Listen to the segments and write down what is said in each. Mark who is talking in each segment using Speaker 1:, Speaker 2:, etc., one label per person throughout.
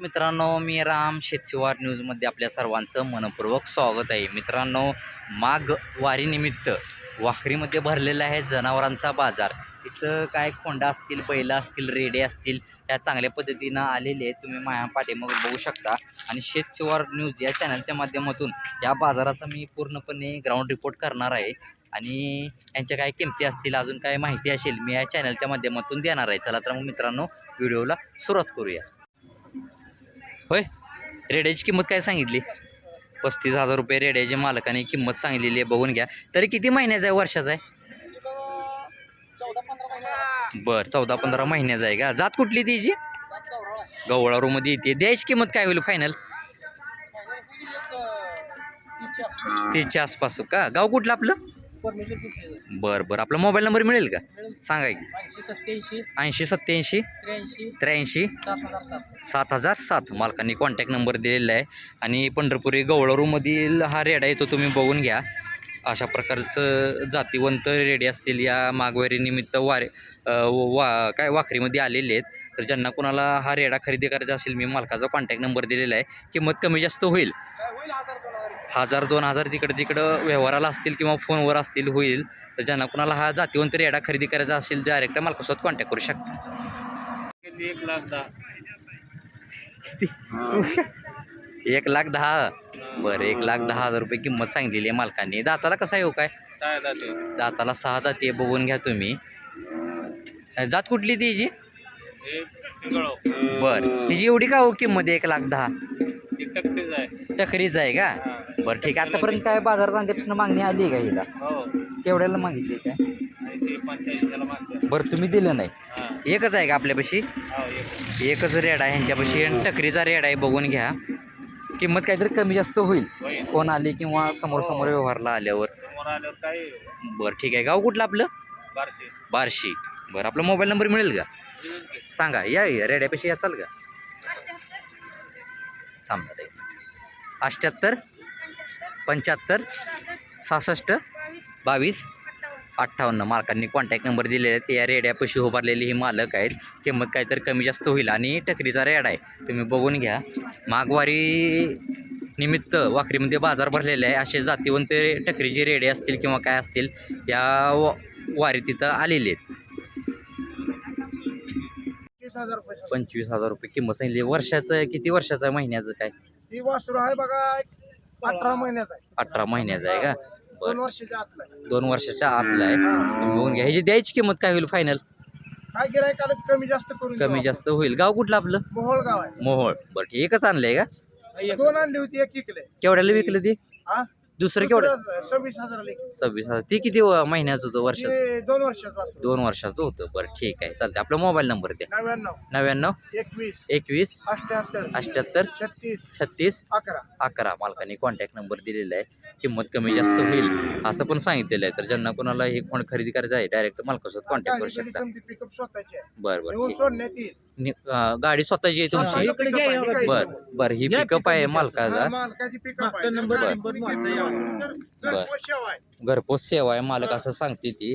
Speaker 1: मित्रांनो मी राम शेतशिवार न्यूजमध्ये आपल्या सर्वांचं मनपूर्वक स्वागत आहे. मित्रांनो माघ वारीनिमित्त वाखरीमध्ये भरलेला आहे जनावरांचा बाजार. इथं काय कोंडा असतील बैलं असतील रेडे असतील या चांगल्या पद्धतीनं आलेले आहेत. तुम्ही माया पाठीमाग बघू शकता. आणि शेतशिवार न्यूज या चॅनलच्या माध्यमातून या बाजाराचा मी पूर्णपणे ग्राउंड रिपोर्ट करणार आहे. आणि यांच्या काय किमती असतील अजून काय माहिती असेल मी या चॅनलच्या माध्यमातून देणार आहे. चला तर मग मित्रांनो व्हिडिओला सुरुवात करूया. होय? रेड्याची किंमत काय सांगितली? पस्तीस हजार रुपये रेड्याची मालकाने किंमत सांगितलेली आहे बघून घ्या. तरी किती महिन्याचा आहे वर्षाचा आहे? बरं चौदा पंधरा महिन्याचा आहे का? जात कुठली तिची गवळारूमध्ये येते. द्यायची किंमत काय होईल फायनल तिच्या आसपास का? गाव कुठलं आपलं? बरं बरं. आपला मोबाईल नंबर मिळेल का? सांगा की.
Speaker 2: ऐंशी सत्याऐंशी
Speaker 1: ऐंशी सत्याऐंशी
Speaker 2: त्र्याऐंशी
Speaker 1: त्र्याऐंशी
Speaker 2: सात हजार सात.
Speaker 1: सात हजार सात. मालकांनी कॉन्टॅक्ट नंबर दिलेला आहे. आणि पंढरपुरी गवळरूमधील हा रेडा आहे तो तुम्ही बघून घ्या. अशा प्रकारचं जातीवंत रेडे असतील या मागवारी निमित्त वारे वा काय वाखरीमध्ये आलेले आहेत. तर ज्यांना कोणाला हा रेडा खरेदी करायचा असेल मी मालकाचा कॉन्टॅक्ट नंबर दिलेला आहे. किंमत कमी जास्त होईल.
Speaker 2: हजार दोन हजार
Speaker 1: तिकडं तिकडं व्यवहाराला असतील किंवा फोनवर असतील होईल तर ज्यांना कोणाला हा जातीवंत रेडा खरेदी करायचा असेल डायरेक्ट मालकासोबत कॉन्टॅक्ट करू शकता.
Speaker 2: किती एक लाख दहा.
Speaker 1: एक लाख दहा. बरं एक लाख दहा हजार रुपये किंमत सांगितलेली आहे मालकांनी. दाताला कसा येऊ काय?
Speaker 2: काय
Speaker 1: दाताला सहा दाते बघून घ्या तुम्ही. जात कुठली
Speaker 2: हे पिंगळो
Speaker 1: बरं. तिची एवढी का हो किंमत एक लाख दहा?
Speaker 2: ती
Speaker 1: टकरीच आहे का? बरं ठीक आहे. आतापर्यंत काय बाजारात आणल्यापासून मागणी आली आहे का हिला?
Speaker 2: हो.
Speaker 1: केवढ्याला मागितली काय? बरं तुम्ही दिलं नाही.
Speaker 2: हां.
Speaker 1: एकच आहे का आपल्यापाशी?
Speaker 2: हो एक.
Speaker 1: एकच रेड आहे ह्यांच्यापाशी आणि टकरीचा रेड आहे बघून घ्या. किंमत काहीतरी कमी जास्त होईल.
Speaker 2: होईल.
Speaker 1: कोण आली किंवा समोर समोर व्यवहारला आल्यावर.
Speaker 2: समोर आल्यावर काय
Speaker 1: बरं ठीक आहे. गाव कुठलं आपलं?
Speaker 2: बारशे.
Speaker 1: बार्शी. बरं आपला मोबाईल नंबर मिळेल का? सांगा. या या, रेड्यापाशी याचाल का? थांबा रे अठ्ठ्याहत्तर पंच्याहत्तर सहासष्ट बावीस अठ्ठावन्न मालकांनी कॉन्टॅक्ट नंबर दिलेले आहेत. या रेड्यापाशी उभारलेले हे मालक आहेत. किंमत काहीतरी कमी जास्त होईल आणि टकरीचा रेड आहे. तुम्ही बघून घ्या. माघवारी निमित्त वाखरीमध्ये बाजार भरलेले आहे. असे जातीवंत टकरीचे रेडे असतील किंवा काय असतील या वारी तिथं आलेले आहेत. पंचवीस हजार रुपये किंमत सांगितली. वर्षाचं किती वर्षाचं महिन्याचं काय?
Speaker 3: ती वासरू आहे बघा अठरा महिन्यात आहे.
Speaker 1: अठरा महिन्याचं आहे का?
Speaker 3: दोन
Speaker 1: बरं.
Speaker 3: वर्षाच्या आतला आहे.
Speaker 1: दोन वर्षाच्या आतला आहे. तुम्ही बघून घ्या. ह्याची द्यायची किंमत काय होईल फायनल
Speaker 3: काय गिरायक आलं तर कमी जास्त करून
Speaker 1: कमी जास्त होईल. गाव कुठलं आपलं?
Speaker 3: मोहोळ गाव आहे.
Speaker 1: मोहोळ. बरं एकच आणलंय का?
Speaker 3: दोन आणली होती एक इकले
Speaker 1: केवढ्याला विकलं ती?
Speaker 3: हा?
Speaker 1: दुसरं केवढं?
Speaker 3: दुसरं सव्वीस हजार
Speaker 1: सव्वीस हजार. ती किती व- महिन्याचं होतं वर्षात
Speaker 3: ते दोन वासरू
Speaker 1: दोन वर्षाचं होतं. बरं ठीक आहे. चालतं आपला मोबाईल नंबर द्या.
Speaker 3: नव्याण्णव.
Speaker 1: नव्याण्णव.
Speaker 3: एकवीस.
Speaker 1: एकवीस.
Speaker 3: अठ्याहत्तर
Speaker 1: अठ्ठ्याहत्तर.
Speaker 3: छत्तीस.
Speaker 1: छत्तीस.
Speaker 3: अकरा.
Speaker 1: अकरा. मालकाने कॉन्टॅक्ट नंबर दिलेला आहे. किंमत कमी जास्त होईल असं पण सांगितलेलं आहे. तर ज्यांना कोणाला हे कोण खरेदी करायचं आहे डायरेक्ट मालकासोबत कॉन्टॅक्ट करू
Speaker 3: गाडी
Speaker 1: शकता.
Speaker 3: पिकअप स्वतःची आहे.
Speaker 1: बरं बरं
Speaker 3: येऊन
Speaker 1: ठीक
Speaker 3: सोडण्यात येईल.
Speaker 1: नि- अं, गाडी स्वतःची आहे तुमची.
Speaker 3: हे
Speaker 1: बर. बर ही पिकअप आहे मालकाचा.
Speaker 3: पिकअप
Speaker 2: यावं.
Speaker 3: तर घरपोच सेवा आहे.
Speaker 1: घरपोच सेवा आहे मालक असं सांगते ती.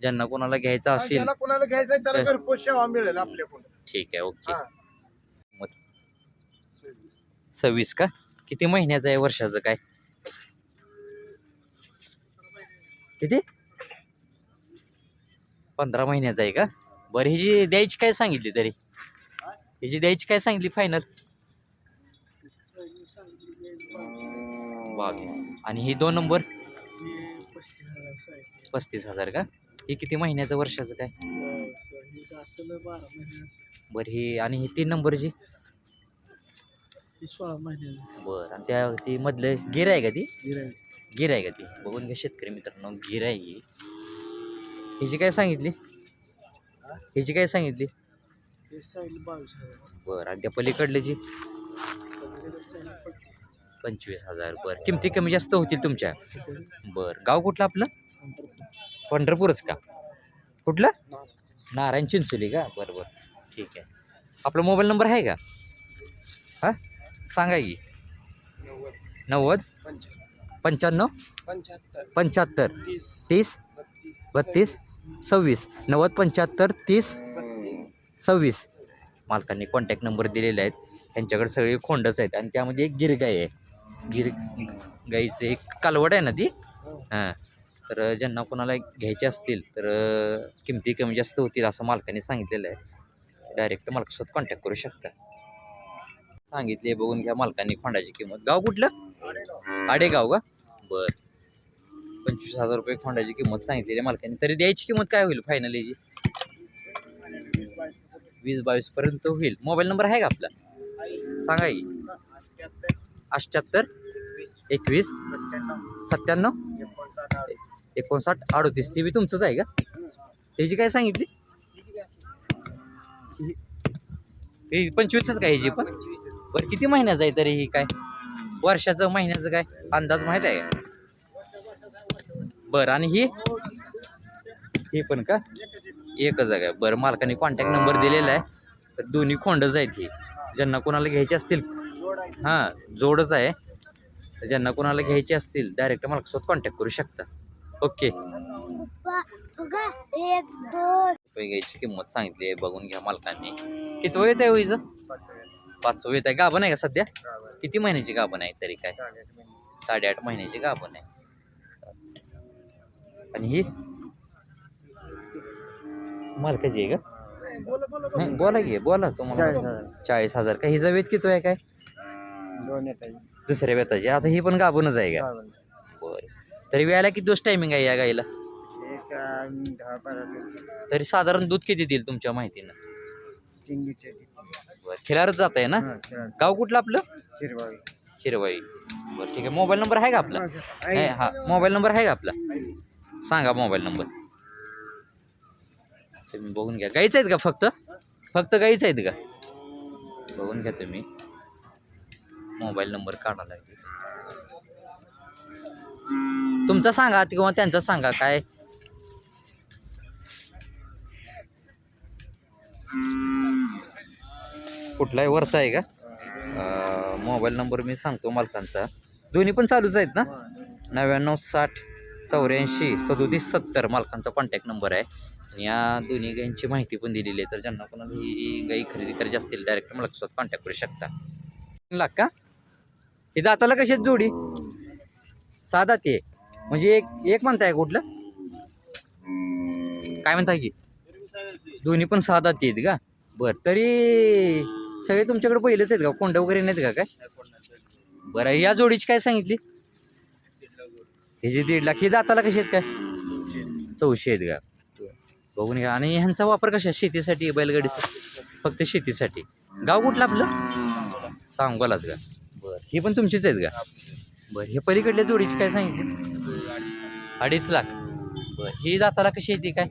Speaker 1: ज्यांना कोणाला घ्यायचं
Speaker 3: हा,
Speaker 1: असेल
Speaker 3: ज्याला कोणाला घ्यायचं आहे त्याला
Speaker 1: तर-
Speaker 3: घरपोच सेवा मिळेल आपल्याकडून.
Speaker 1: ठीक आहे ओके.
Speaker 3: हा.
Speaker 1: मग सव्वीस का? किती महिन्याचं आहे वर्षाचं काय? किती? पंधरा महिन्याचं आहे का? बरं ह्याची द्यायची काय सांगितली तरी? ह्याची द्यायची काय सांगितली फायनल बावीस. आणि ही दोन नंबर? पस्तीस हजार का? ही किती महिन्याचं वर्षाचं काय? बरं ही आणि ही तीन नंबरची बरं आणि त्या ती मधलं गिर आहे का ती? गिर आहे का ती. बघून घ्या शेतकरी मित्रांनो गिर आहे. ही ह्याची काय सांगितली? ह्याची काय सांगितली?
Speaker 2: बावीस हजार.
Speaker 1: बरं आणि त्या पलीकडल्याची पंचवीस हजार बरं. किमती कमी जास्त होतील तुमच्या? बरं गाव कुठलं आपलं? पंढरपूरच का? कुठलं? नारायण चिंचोली का? बरं बरं. ठीक आहे. आपला मोबाईल नंबर आहे का? हां? सांगा की. नव्वद? पंच्याण्णव.
Speaker 2: पंच्याहत्तर.
Speaker 1: पंच्याहत्तर.
Speaker 2: तीस.
Speaker 1: तीस?
Speaker 2: बत्तीस
Speaker 1: बत्तीस? सव्वीस नव्वद पंच्याहत्तर तीस. सव्वीस. मालकांनी कॉन्टॅक्ट नंबर दिलेले आहेत. ह्यांच्याकडे सगळे खोंडच आहेत आणि त्यामध्ये एक गिरगाई आहे. गिर गाईचं एक कालवड आहे ना ती? हां. तर ज्यांना कोणाला घ्यायचे असतील तर किमती कमी जास्त होतील असं मालकाने सांगितलेलं आहे. डायरेक्ट मालकासोबत कॉन्टॅक्ट करू शकता. सांगितले बघून घ्या मालकांनी खोंडाची किंमत. गाव कुठलं? आडेगाव का? बर. पंचवीस हजार रुपये खोंडाची किंमत सांगितलेली आहे मालकाने. तरी द्यायची किंमत काय होईल फायनल याची वीस बावीस पर्यंत होईल. मोबाईल नंबर आहे का आपला? सांगा की. अठ्ठ्याहत्तर एकवीस सत्त्याण्णव एकोणसाठ अडोतीस. ती बी तुमचंच आहे का? त्याची काय सांगितली? पंचवीसच काय ह्याची पण? बरं किती महिन्याचं आहे तरी ही काय? वर्षाचं महिन्याचं काय? अंदाज माहीत आहे का? बरं आणि ही? हे पण का? एकच आहे बरं मालकाने कॉन्टॅक्ट नंबर दिलेला आहे. तर दोन्ही खोंडच आहेत ही. ज्यांना कोणाला घ्यायचे असतील हां जोडच आहे. ज्यांना कोणाला घ्यायचे असतील डायरेक्ट मालकासोबत कॉन्टॅक्ट करू शकता. ओके. घ्यायची किंमत सांगितली आहे बघून घ्या मालकांनी. किती वेळ आहे होईचं पाचवं येत आहे गाभण आहे का सध्या? किती महिन्याची गाभण आहे तरी काय? साडेआठ महिन्याची गाभण आहे. आणि ही? मालकाची आहे का? नाही बोला की बोला तुम्हाला. चाळीस हजार. का हिचा वेत किती आहे काय? दुसऱ्या वेताची आता ही पण गाभूनच आहे का? बरं. तरी वेळाला किती दिवस टायमिंग आहे या गाईला? तरी साधारण दूध किती देईल तुमच्या माहितीनं? बरं खिलारच जात आहे ना? गाव कुठलं आपलं? शिरवाई बरं ठीक आहे. मोबाईल नंबर आहे का आपला? नाही हा. मोबाईल नंबर आहे का आपला? सांगा मोबाईल नंबर. तुम्ही बघून घ्या. गाईच आहेत का फक्त? फक्त गाईच आहेत का? बघून घ्या तुम्ही. मोबाईल नंबर काढा लागेल. तुमचा सांगा किंवा त्यांचा सांगा काय? कुठलाही वरचा आहे का? मोबाईल नंबर मी सांगतो मालकांचा. दोन्ही पण चालूच आहेत ना? नव्याण्णव साठ चौऱ्याऐंशी सदोतीस सत्तर मालकांचा कॉन्टॅक्ट नंबर आहे. या दोन्ही गायींची माहिती पण दिलेली आहे तर ज्यांना कोणाला ही गाई खरेदी करायची असतील डायरेक्ट मालकासोबत कॉन्टॅक्ट करू शकता. तीन लाख का? हे दाताला कशी आहेत जोडी? साधा ते म्हणजे एक एक म्हणताय कुठलं? काय म्हणताय की? दोन्ही पण साधा ते आहेत का? बरं तरी सगळे तुमच्याकडे पहिलेच आहेत का? कोंड वगैरे नाहीत का काय? बरं या जोडीची काय सांगितली? ह्याची दीड लाख हे दाताला कशी आहेत काय? चौशे आहेत का? बघून घ्या. आणि ह्यांचा वापर कशा? शेतीसाठी बैलगाडीसाठी फक्त शेतीसाठी. गाव कुठलं आपलं? सांगोलाच का? बरं. ही पण तुमचीच आहेत का? बरं. हे पलीकडल्या जोडीची काय सांगितली? अडीच लाख. बरं. ही दाताला कशी येते काय?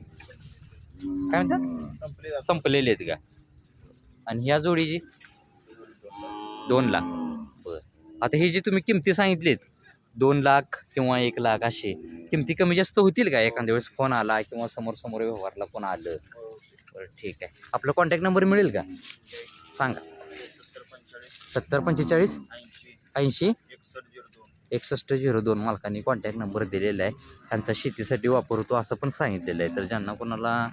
Speaker 1: काय म्हणतात संपलेली आहेत का? आणि ह्या जोडीची? दोन लाख. बर. आता हे जे तुम्ही किमती सांगितलीत दोन लाख किंवा एक लाख असे किमती कमी जास्त होतील का? एखाद्या वेळेस फोन आला किंवा समोर समोर व्यवहारला कोण आलं. बरं ठीक आहे. आपला कॉन्टॅक्ट नंबर मिळेल का? सांगा. सत्तर पंचेचाळीस ऐंशी एकसष्ट झिरो दोन. मालकांनी कॉन्टॅक्ट नंबर दिलेला आहे. त्यांचा शेतीसाठी वापर होतो असं पण सांगितलेलं आहे. तर ज्यांना कोणाला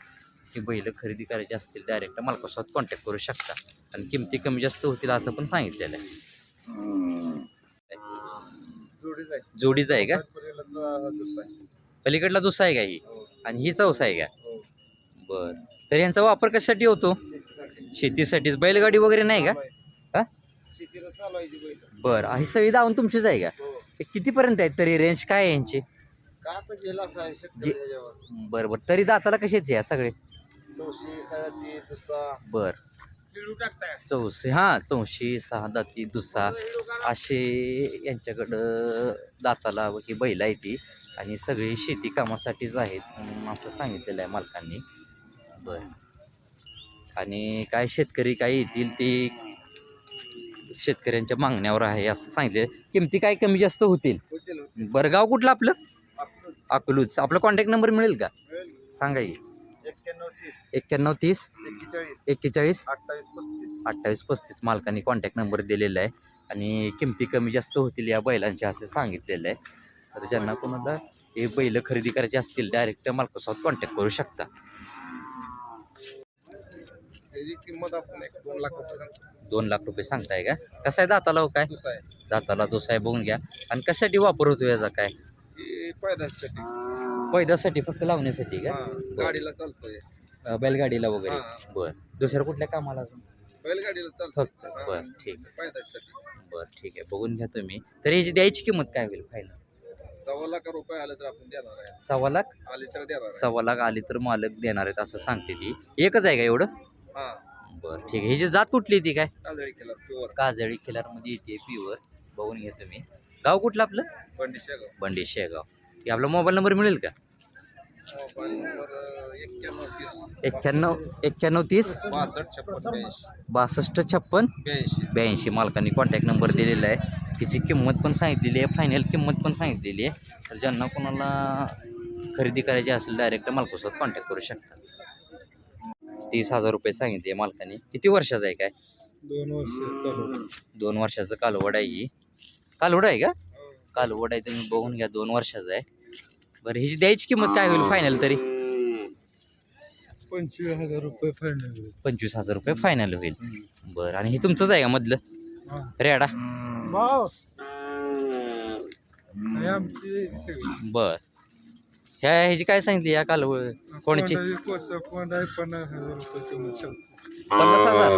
Speaker 1: ही बैलं खरेदी करायची असतील डायरेक्ट मालकासोबत कॉन्टॅक्ट करू शकता. आणि किमती कमी जास्त होतील असं पण सांगितलेलं आहे.
Speaker 3: जोडीच आहे.
Speaker 1: जोडीचं आहे का? पलीकडला दुसरा आहे का ही?
Speaker 3: हो.
Speaker 1: आणि ही चौसा आहे का?
Speaker 3: हो.
Speaker 1: बरं. तर यांचा वापर कशासाठी होतो?
Speaker 3: शेतीसाठी.
Speaker 1: शेतीसाठीच. बैलगाडी वगैरे नाही का? हा? बरं. ही सगळी दावून तुमचीच आहे का?
Speaker 3: हो.
Speaker 1: कितीपर्यंत आहेत? तरी रेंज काय आहे यांची? बरं बरं. तरी दाताला कशाचे या सगळे? बर. चौशे हां चौशे सहा दाती दुसा. असे यांच्याकडं दाताला ही बैल आहे ती. आणि सगळी शेती कामासाठीच आहेत म्हणून असं सांगितलेलं आहे मालकांनी. बर. आणि काय शेतकरी काय येतील ते शेतकऱ्यांच्या मागण्यावर आहे असं सांगितलं. किमती काय कमी जास्त होतील? बरं गाव कुठलं आपलं? अकलूज. आपला कॉन्टॅक्ट नंबर मिळेल का. सांगा की.
Speaker 3: एक्क्याण्णव तीस. एक्केचाळीस. अठ्ठावीस पस्तीस.
Speaker 1: अठ्ठावीस पस्तीस. मालकांनी कॉन्टॅक्ट नंबर दिलेला आहे. आणि किमती कमी जास्त होतील या बैलांच्या असे सांगितलेलं आहे. तर ज्यांना कोणाला हे बैल खरेदी करायचे असतील डायरेक्ट मालकासोबत कॉन्टॅक्ट करू शकता.
Speaker 4: त्याची किंमत आपण एक दोन लाख रुपये सांगतो.
Speaker 1: दोन लाख रुपये सांगताय का? कसं आहे दाताला हो काय? दाताला दुसरा आहे बघून घ्या. आणि कशासाठी वापर होतो याचा काय?
Speaker 4: पैदासाठी
Speaker 1: पैदासाठी फक्त लावण्यासाठी का?
Speaker 4: हा गाडीला चालतोय.
Speaker 1: अं, बैलगाडीला वगैरे.
Speaker 4: हा.
Speaker 1: बर. दुसऱ्या कुठल्या कामाला अजून?
Speaker 4: बैलगाडीला चालतोय.
Speaker 1: फक्त. बर ठीक आहे. बर ठीक आहे. बघून घ्या तुम्ही. तर याची द्यायची किंमत काय होईल फायनल
Speaker 4: सव्वा लाख रुपये आले तर आपण देणार आहे.
Speaker 1: सव्वा लाख?
Speaker 4: आले तर देणार आहे.
Speaker 1: सव्वा लाख आली तर मालक देणार आहेत असं सांगते ती. एकच आहे का एवढं?
Speaker 4: हा.
Speaker 1: बरं ठीक आहे. ही जी जात कुठली ती काय?
Speaker 4: काजळी केला प्युअर
Speaker 1: काजळी खिलारमध्ये येते प्युअर बघून घ्या तुम्ही. गाव कुठलं आपलं?
Speaker 4: पंडित शेगाव.
Speaker 1: बंडी शेगाव. की आपला मोबाईल नंबर मिळेल का?
Speaker 4: एक्क्याण्णव तीस.
Speaker 1: एक्क्याण्णव तीस?
Speaker 4: बासष्ट छप्पन ब्याऐंशी.
Speaker 1: मालकांनी कॉन्टॅक्ट नंबर दिलेला आहे. तिची किंमत पण सांगितलेली आहे. फायनल किंमत पण सांगितलेली आहे. तर ज्यांना कोणाला खरेदी करायची असेल डायरेक्ट मालकासोबत कॉन्टॅक्ट करू शकता. तीस हजार रुपये सांगितले मालकाने. किती वर्षाचं आहे काय?
Speaker 4: दोन वर्ष
Speaker 1: दोन वर्षाचं कालवड आहे ही. कालवड आहे का? कालवड आहे तुम्ही बघून घ्या दोन वर्षाचं आहे. बरं ह्याची द्यायची किंमत काय होईल फायनल तरी?
Speaker 4: पंचवीस हजार रुपये फायनल
Speaker 1: पंचवीस हजार रुपये फायनल होईल. बरं आणि हे तुमचंच आहे का मधलं? रेडा? बर. ह्या ह्याची काय सांगितली या कालवड कोणाची?
Speaker 4: पन्नास हजार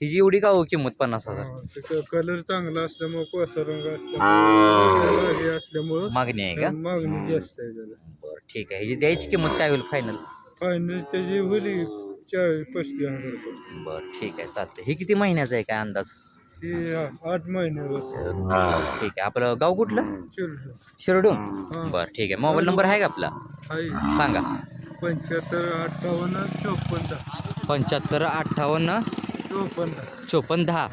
Speaker 1: हिची एवढी का हो किंमत पन्नास हजार?
Speaker 4: कलर चांगला असल्यामुळे रंग असल्यामुळे हे असल्यामुळं
Speaker 1: मागणी आहे का?
Speaker 4: मागणी जास्त आहे त्याला
Speaker 1: बरं ठीक आहे. ह्याची द्यायची किंमत काय होईल फायनल
Speaker 4: फायनल त्याची होईल चाळीस पस्तीस हजार रुपये.
Speaker 1: बरं ठीक आहे चालतं हे किती महिन्याचं आहे काय अंदाज?
Speaker 4: ती आठ महिने बस
Speaker 1: ठीक आहे आपलं गाव कुठलं?
Speaker 4: चिल्ड्रन
Speaker 1: शिरडून? बरं ठीक आहे. मोबाईल नंबर आहे का आपला?
Speaker 4: आहे.
Speaker 1: सांगा.
Speaker 4: पंच्याहत्तर अठ्ठावन्न चोपन्न.
Speaker 1: पंच्याहत्तर अठ्ठावन्न
Speaker 4: चोपन्न. दहा.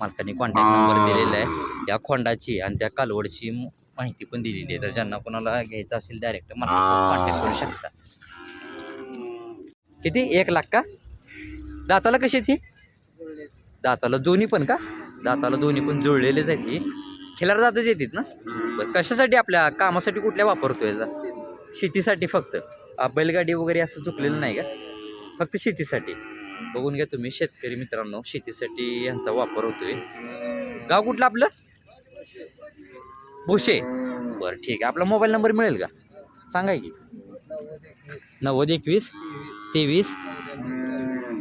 Speaker 1: मालकाने कॉन्टॅक्ट नंबर दिलेला आहे. या खोंडाची आणि त्या कालवडची माहिती पण दिलेली आहे. तर ज्यांना कोणाला घ्यायचं असेल डायरेक्ट मला कॉन्टॅक्ट करू शकता. किती? एक लाख का? दाताला कशी ती? दाताला दोन्ही पण का? दाताला दोन्ही पण जुळलेलेच आहेत ही. खिलार जातच येतात ना? बरं कशासाठी आपल्या कामासाठी कुठल्या वापरतो याचा? शेतीसाठी फक्त. बैलगाडी वगैरे असं चुकलेलं नाही का? फक्त शेतीसाठी. बघून घ्या तुम्ही शेतकरी मित्रांनो शेतीसाठी यांचा वापर होतोय. गाव कुठलं आपलं? भुशे बरं ठीक आहे. आपला मोबाईल नंबर मिळेल का? सांगा की. नव्वद एकवीस तेवीस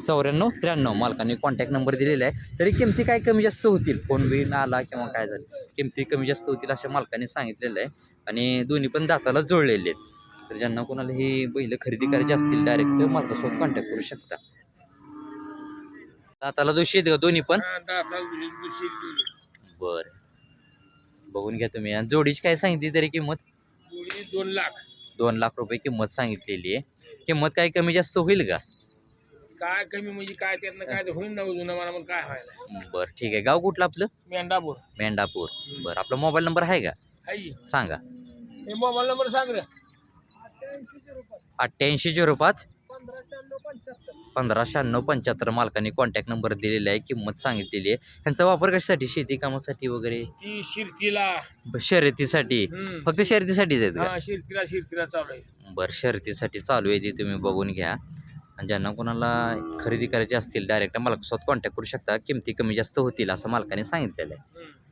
Speaker 1: चौऱ्याण्णव त्र्याण्णव. मालकाने कॉन्टॅक्ट नंबर दिलेला आहे. तरी किमती काय कमी जास्त होतील? फोन बिन आला किंवा काय झालं? किमती कमी जास्त होतील अशा मालकाने सांगितलेलं आहे. आणि दोन्ही पण दाताला जोडलेले आहेत. तर ज्यांना कोणाला ही बैल खरेदी करायची असतील डायरेक्ट मालकासोबत कॉन्टॅक्ट करू शकता. दाताला दोषी आहेत का दोन्ही पण? बरं. बघून घ्या तुम्ही. आणि जोडीची काय सांगितली तरी किंमत?
Speaker 4: दोन लाख.
Speaker 1: दोन लाख रुपये किंमत सांगितलेली आहे. किंमत काय कमी जास्त होईल का?
Speaker 3: काय कमी म्हणजे काय त्यातनं काय होईल ना जुनं मला मग काय व्हायला
Speaker 1: बरं ठीक आहे. गाव कुठलं आपलं?
Speaker 3: मेंढापूर.
Speaker 1: मेंढापूर. बरं आपला मोबाईल नंबर आहे का?
Speaker 3: आई
Speaker 1: सांगा.
Speaker 3: हे मोबाईल नंबर सांग रे.
Speaker 1: अठ्ठ्याऐंशी झिरो पाच. पंधरा शहाण्णव पंच्याहत्तर मालकाने कॉन्टॅक्ट नंबर दिलेला आहे किंमत सांगितलेली आहे. ह्यांचा वापर कशासाठी? शेती कामासाठी वगैरे?
Speaker 3: ती शिरतीला.
Speaker 1: ब- शर्यतीसाठी?
Speaker 3: हम्म.
Speaker 1: फक्त शर्यतीसाठीच आहेत का?
Speaker 3: हा शिरतीला शिरतीला चालू आहे.
Speaker 1: बरं शर्यतीसाठी चालू आहे ती तुम्ही बघून घ्या. आणि ज्यांना कोणाला खरेदी करायची असतील डायरेक्ट मालकासोबत कॉन्टॅक्ट करू शकता. किमती कमी जास्त होतील असं मालकाने सांगितलेलं आहे.
Speaker 3: हम्म.